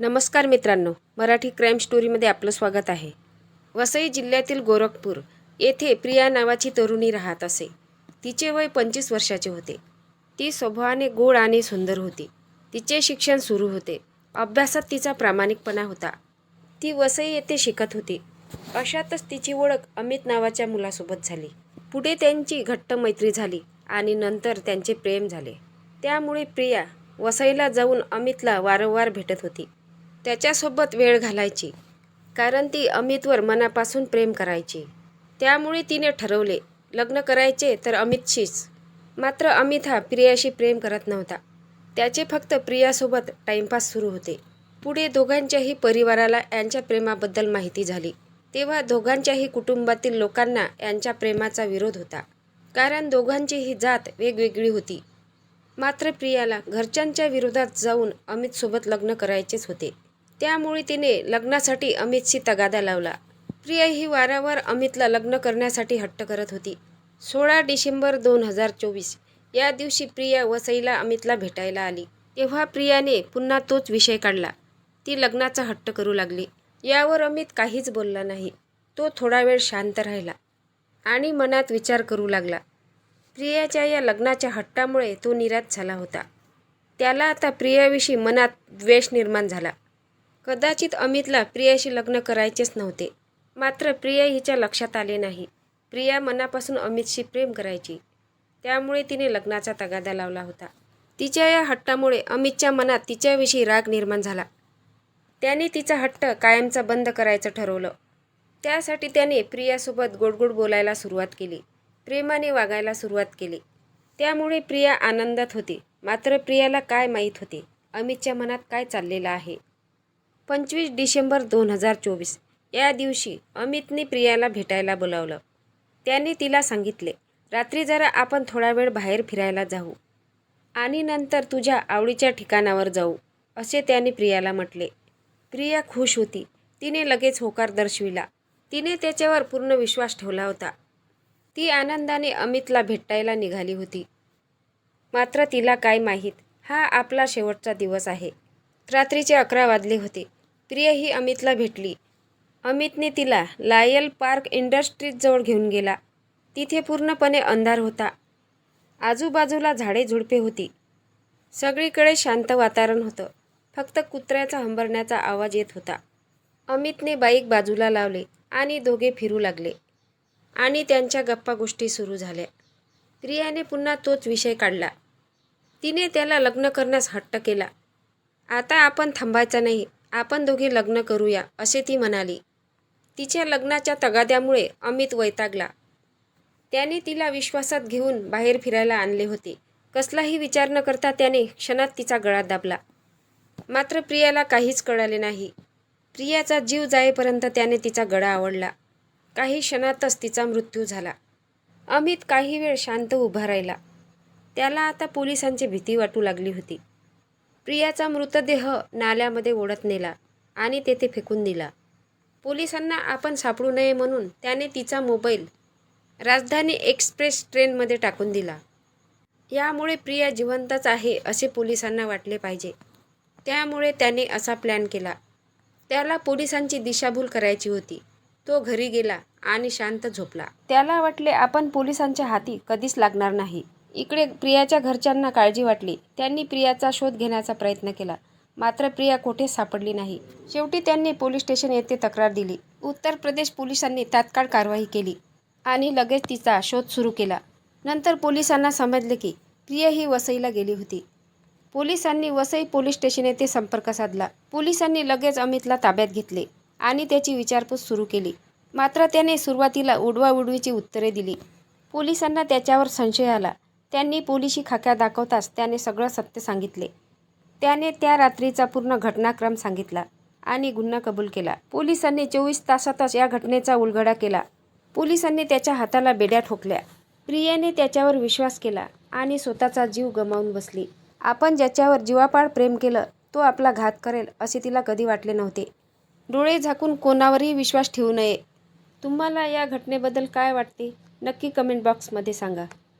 नमस्कार मित्रांनो मराठी क्राईम स्टोरीमध्ये आपलं स्वागत आहे. वसई जिल्ह्यातील गोरखपूर येथे प्रिया नावाची तरुणी राहत असे. तिचे वय पंचवीस वर्षाचे होते. ती स्वभावाने गोड आणि सुंदर होती. तिचे शिक्षण सुरू होते. अभ्यासात तिचा प्रामाणिकपणा होता. ती वसई येथे शिकत होती. अशातच तिची ओळख अमित नावाच्या मुलासोबत झाली. पुढे त्यांची घट्ट मैत्री झाली आणि नंतर त्यांचे प्रेम झाले. त्यामुळे प्रिया वसईला जाऊन अमितला वारंवार भेटत होती. त्याच्यासोबत वेळ घालायची. कारण ती अमितवर मनापासून प्रेम करायची. त्यामुळे तिने ठरवले लग्न करायचे तर अमितशीच. मात्र अमित हा प्रियाशी प्रेम करत नव्हता. त्याचे फक्त प्रियासोबत टाइमपास सुरू होते. पुढे दोघांच्याही परिवाराला यांच्या प्रेमाबद्दल माहिती झाली. तेव्हा दोघांच्याही कुटुंबातील लोकांना यांच्या प्रेमाचा विरोध होता. कारण दोघांचीही जात वेगवेगळी होती. मात्र प्रियाला घरच्यांच्या विरोधात जाऊन अमितसोबत लग्न करायचेच होते. त्यामुळे तिने लग्नासाठी अमितशी तगादा लावला. प्रिया ही वारंवार अमितला लग्न करण्यासाठी हट्ट करत होती. सोळा डिसेंबर दोन हजार चोवीस या दिवशी प्रिया वसईला अमितला भेटायला आली. तेव्हा प्रियाने पुन्हा तोच विषय काढला. ती लग्नाचा हट्ट करू लागली. यावर अमित काहीच बोलला नाही. तो थोडा वेळ शांत राहिला आणि मनात विचार करू लागला. प्रियाच्या या लग्नाच्या हट्टामुळे तो निराश झाला होता. त्याला आता प्रियाविषयी मनात द्वेष निर्माण झाला. कदाचित अमितला प्रियाशी लग्न करायचेच नव्हते. मात्र प्रिया हिच्या लक्षात आले नाही. प्रिया मनापासून अमितशी प्रेम करायची. त्यामुळे तिने लग्नाचा तगादा लावला होता. तिच्या या हट्टामुळे अमितच्या मनात तिच्याविषयी राग निर्माण झाला. त्याने तिचा हट्ट कायमचा बंद करायचं ठरवलं. त्यासाठी त्याने प्रियासोबत गोडगोड बोलायला सुरुवात केली. प्रेमाने वागायला सुरुवात केली. त्यामुळे प्रिया आनंदात होती. मात्र प्रियाला काय माहीत होते? अमितच्या मनात काय चाललेलं आहे? पंचवीस डिसेंबर दोन हजार चोवीस. या दिवशी अमितने प्रियाला भेटायला बोलावलं. त्याने तिला सांगितले रात्री जरा आपण थोडा वेळ बाहेर फिरायला जाऊ आणि नंतर तुझ्या आवडीच्या ठिकाणावर जाऊ असे त्याने प्रियाला म्हटले. प्रिया खुश होती. तिने लगेच होकार दर्शविला. तिने त्याच्यावर पूर्ण विश्वास ठेवला होता. ती आनंदाने अमितला भेटायला निघाली होती. मात्र तिला काय माहीत हा आपला शेवटचा दिवस आहे. रात्रीचे अकरा वाजले होते. प्रिया ही अमितला भेटली. अमितने तिला लायल पार्क इंडस्ट्रीजवळ घेऊन गेला. तिथे पूर्णपणे अंधार होता. आजूबाजूला झाडे झुडपे होती. सगळीकडे शांत वातावरण होतं. फक्त कुत्र्याचा हंबरण्याचा आवाज येत होता. अमितने बाईक बाजूला लावले आणि दोघे फिरू लागले. आणि त्यांच्या गप्पा गोष्टी सुरू झाल्या. प्रियाने पुन्हा तोच विषय काढला. तिने त्याला लग्न करण्यास हट्ट केला. आता आपण थांबायचं नाही. आपण दोघे लग्न करूया असे ती म्हणाली. तिच्या लग्नाच्या तगाद्यामुळे अमित वैतागला. त्याने तिला विश्वासात घेऊन बाहेर फिरायला आणले होते. कसलाही विचार न करता त्याने क्षणात तिचा गळा दाबला. मात्र प्रियाला काहीच कळाले नाही. प्रियाचा जीव जाईपर्यंत त्याने तिचा गळा आवडला. काही क्षणातच तिचा मृत्यू झाला. अमित काही वेळ शांत उभा राहिला. त्याला आता पोलिसांची भीती वाटू लागली होती. प्रियाचा मृतदेह नाल्यामध्ये ओढत नेला आणि तेथे फेकून दिला. पोलिसांना आपण सापडू नये म्हणून त्याने तिचा मोबाईल राजधानी एक्सप्रेस ट्रेनमध्ये टाकून दिला. यामुळे प्रिया जिवंतच आहे असे पोलिसांना वाटले पाहिजे. त्यामुळे त्याने असा प्लॅन केला. त्याला पोलिसांची दिशाभूल करायची होती. तो घरी गेला आणि शांत झोपला. त्याला वाटले आपण पोलिसांच्या हाती कधीच लागणार नाही. इकडे प्रियाच्या घरच्यांना काळजी वाटली. त्यांनी प्रियाचा शोध घेण्याचा प्रयत्न केला. मात्र प्रिया कोठे सापडली नाही. शेवटी त्यांनी पोलीस स्टेशन येथे तक्रार दिली. उत्तर प्रदेश पोलिसांनी तात्काळ कारवाई केली आणि लगेच तिचा शोध सुरू केला. नंतर पोलिसांना समजले की प्रिया ही वसईला गेली होती. पोलिसांनी वसई पोलीस स्टेशन येथे संपर्क साधला. पोलिसांनी लगेच अमितला ताब्यात घेतले आणि त्याची विचारपूस सुरू केली. मात्र त्याने सुरुवातीला उडवाउडवीची उत्तरे दिली. पोलिसांना त्याच्यावर संशय आला. त्यांनी पोलिशी खाक्या दाखवताच त्याने सगळं सत्य सांगितले. त्याने त्या रात्रीचा पूर्ण घटनाक्रम सांगितला आणि गुन्हा कबूल केला. पोलिसांनी चोवीस तासातच या घटनेचा उलगडा केला. पोलिसांनी त्याच्या हाताला बेड्या ठोकल्या. प्रियाने त्याच्यावर विश्वास केला आणि स्वतःचा जीव गमावून बसली. आपण ज्याच्यावर जीवापाड प्रेम केलं तो आपला घात करेल असे तिला कधी वाटले नव्हते. डोळे झाकून कोणावरही विश्वास ठेवू नये. तुम्हाला या घटनेबद्दल काय वाटते? नक्की कमेंट बॉक्समध्ये सांगा.